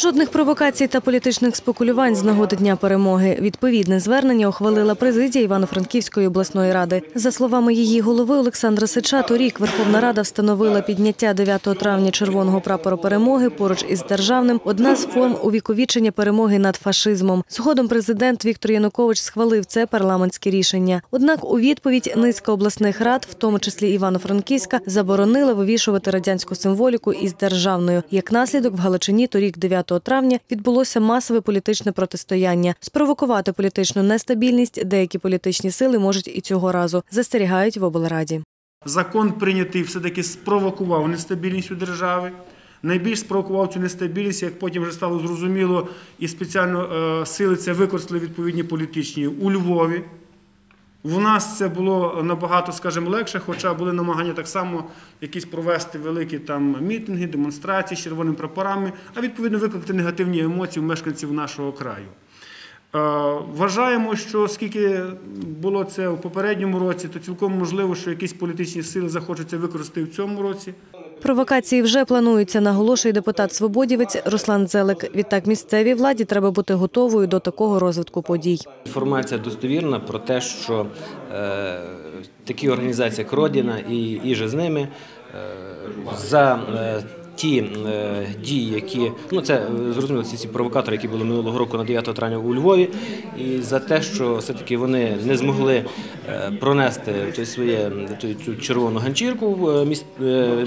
Жодних провокацій та політичних спекулювань з нагоди дня перемоги. Відповідне звернення ухвалила президія Івано-Франківської обласної ради. За словами її голови Олександра Сича, торік Верховна Рада встановила підняття 9 травня червоного прапору перемоги поруч із державним одна з форм увіковічення перемоги над фашизмом. Згодом президент Віктор Янукович схвалив це парламентське рішення. Однак у відповідь низка обласних рад, в тому числі Івано-Франківська, заборонила вивішувати радянську символіку із державною. Як наслідок в Галичині торік 9 травня відбулося масове політичне протистояння. Спровокувати політичну нестабільність деякі політичні сили можуть і цього разу, застерігають в облраді. Закон прийнятий все-таки спровокував нестабільність у державі. Найбільш спровокував цю нестабільність, як потім вже стало зрозуміло, і спеціально е, сили це використали відповідні політичні у Львові. В нас це було набагато, скажімо, легше, хоча були намагання так само якісь провести великі там мітинги, демонстрації з червоними прапорами, а відповідно викликати негативні емоції у мешканців нашого краю. Е, Вважаємо, що оскільки було це у попередньому році, то цілком можливо, що якісь політичні сили захочуть це використати в цьому році. Провокації вже плануються, наголошує депутат Свободівець Руслан Зелик. Відтак місцевій владі треба бути готовою до такого розвитку подій. Інформація достовірна про те, що е, такі організації, як Родіна і, «Іже з ними, е, за е, ті е, дії, які ну це е, зрозуміло, ці, провокатори, які були минулого року на 9 травня у Львові, і за те, що все-таки вони не змогли е, пронести той своє цю червону ганчірку е, міст,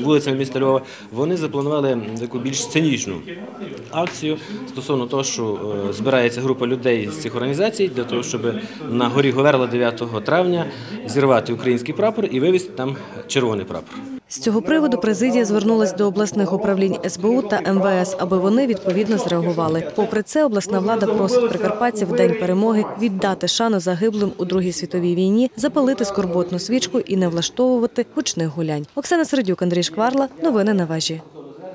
вулицями міста Львова, вони запланували таку більш сценічну акцію стосовно того, що збирається група людей з цих організацій для того, щоб на горі Говерла 9 травня зірвати український прапор і вивезти там червоний прапор. З цього приводу президія звернулась до обласних управлінь СБУ та МВС, аби вони відповідно зреагували. Попри це, обласна влада просить прикарпатців в день перемоги віддати шану загиблим у Другій світовій війні, запалити скорботну свічку і не влаштовувати гучних гулянь. Оксана Середюк, Андрій Шкварла. Новини на вежі.